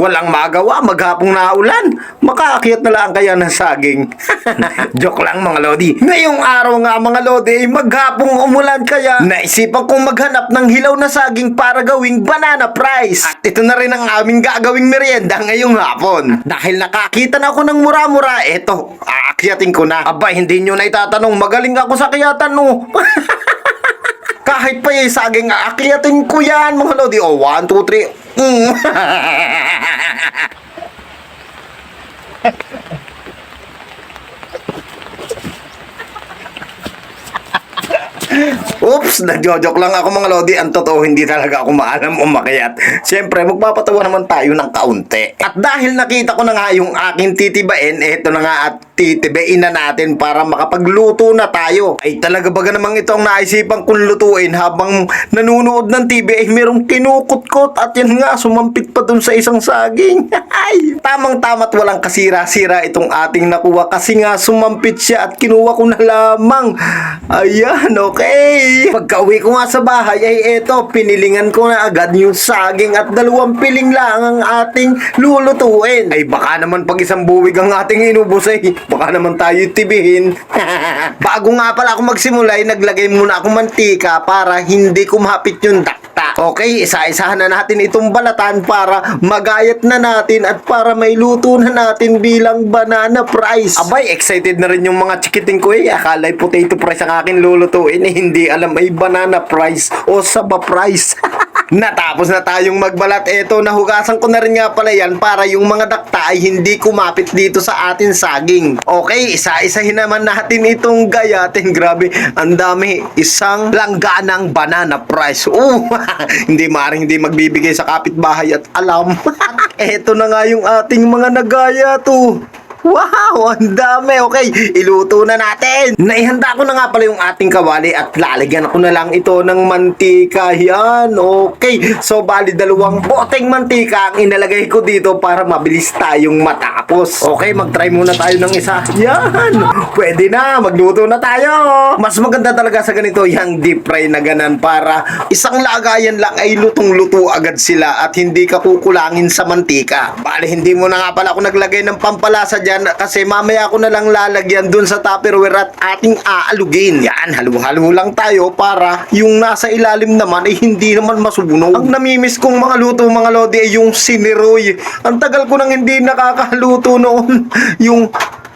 Walang magawa, maghapong naulan. Makaakyat na lang kaya ng saging. Joke lang mga lodi. Ngayong araw nga mga lodi ay maghapong umulan kaya naisipan kong maghanap ng hilaw na saging para gawing banana fries. At ito na rin ang aming gagawing merienda ngayong hapon. Dahil nakakita na ako ng mura-mura, eto, aakyatin ko na. Aba, hindi nyo na itatanong, magaling ako sa kiyatan no. Kahit pa yung saging, aakyatin ko yan mga lodi. O, 1, 2, 3. Mm. Oops, nagjojok lang ako mga lodi. Ang totoo, hindi talaga ako maalam umakyat. Siyempre, magpapatawa naman tayo ng kaunti. At dahil nakita ko na nga yung aking titibain, eto na nga at titibain na natin para makapagluto na tayo. Ay talaga baga namang ito ang naisipan kong lutuin habang nanunood ng TV ay merong kinukutkot at yan nga, sumampit pa dun sa isang saging. Ay, tamang-tama't walang kasira-sira itong ating nakuha kasi nga sumampit siya at kinuha ko na lamang. Ayan, okay. Pagka-uwi ko nga sa bahay ay eto, pinilingan ko na agad yung saging at dalawang piling lang ang ating lulutuin. Ay baka naman pag isang buwig ang ating inubos ay baka naman tayo tibihin. Bago nga pala ako magsimula ay naglagay muna ako mantika para hindi kumapit yung dakta. Okay, isa-isahan na natin itong balatan para magayat na natin at para may luto na natin bilang banana fries. Abay, excited na rin yung mga chikiting ko eh. Akala ay potato fries ang akin lulutuin eh. Hindi alam ay banana fries o saba fries. Natapos na tayong magbalat. Eto, nahugasan ko na rin nga pala yan para yung mga dakta ay hindi kumapit dito sa atin saging. Okay, isa-isahin naman natin itong gayatin. Grabe, ang dami. Isang langganang banana price. Uh, hindi maring hindi magbibigay sa kapitbahay at alam. Eto na nga yung ating mga nagaya to. Wow, ang dami. Okay, iluto na natin. Naihanda ko na nga pala yung ating kawali at lalagyan ko na lang ito ng mantika. Yan, okay. So, bali dalawang boteng mantika ang inalagay ko dito para mabilis tayong matapos. Okay, mag-try muna tayo ng isa. Yan, pwede na. Magluto na tayo. Mas maganda talaga sa ganito yung deep fry na ganan para isang lagayan lang ay lutong-luto agad sila at hindi ka kukulangin sa mantika. Bali, hindi mo na nga pala ako naglagay ng pampalasa dyan kasi mamaya ako na lang lalagyan dun sa tupperware at ating aalugin. Yan, halo-halo lang tayo para yung nasa ilalim naman ay hindi naman masubunog. Ang namimiss kong mga luto mga lodi ay yung siniroy. Ang tagal ko nang hindi nakakaluto noon. yung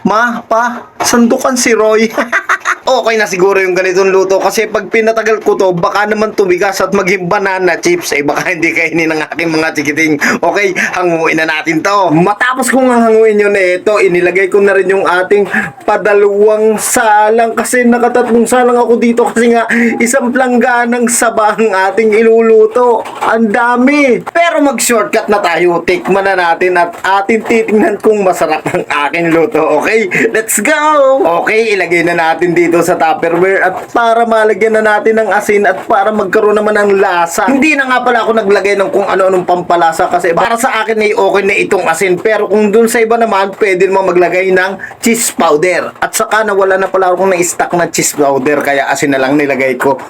Ma, pa, sandukan si Roy. okay na siguro yung ganitong luto kasi pag pinatagal ko to, baka naman tumigas at maging banana chips. Eh, baka hindi kainin ng aking mga chikiting. Okay, hanguin na natin to. Matapos kong hanguin yun eh, ito, inilagay ko na rin yung ating padalawang salang kasi nakatatlong salang ako dito kasi nga isang plangganang saba ang ating iluluto. Ang dami. Pero mag-shortcut na tayo. Tikman na natin at atin titingnan kung masarap ang aking luto. Okay, let's go! Okay, ilagay na natin dito sa Tupperware at para malagyan na natin ng asin at para magkaroon naman ng lasa. Hindi na nga pala ako naglagay ng kung ano-anong pampalasa kasi para sa akin ay okay na itong asin. Pero kung dun sa iba naman, pwede naman maglagay ng cheese powder. At saka nawala na pala akong na-stock na cheese powder kaya asin na lang nilagay ko.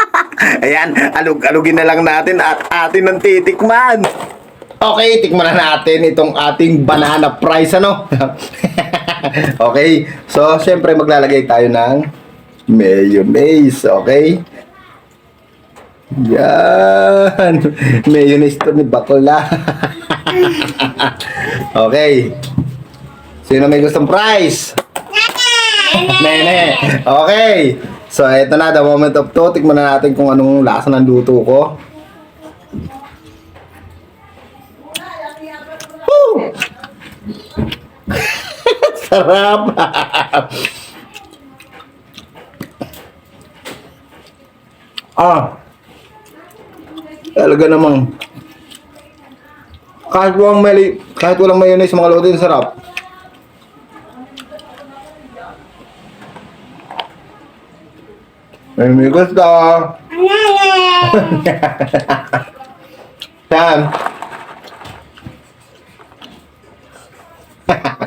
Ayan, alug-alugin na lang natin at atin ang titikman. Okay, tikman na natin itong ating banana fries, ano? okay, so syempre maglalagay tayo ng mayonnaise, okay? Yan! Mayonnaise to ni bakla. okay. Sino may gustong fries? Nene! Okay! So, ito na, the moment of to. Tikman na natin kung anong lasa ng luto ko. Sarap! ah! Talaga namang kahit walang mali, kahit walang mayonnaise mga lodi, sarap. May may gusto. Yan.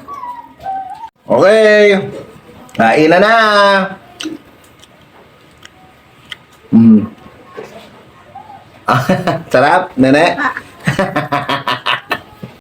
okay. Kain na na. Hmm. Sarap, nene.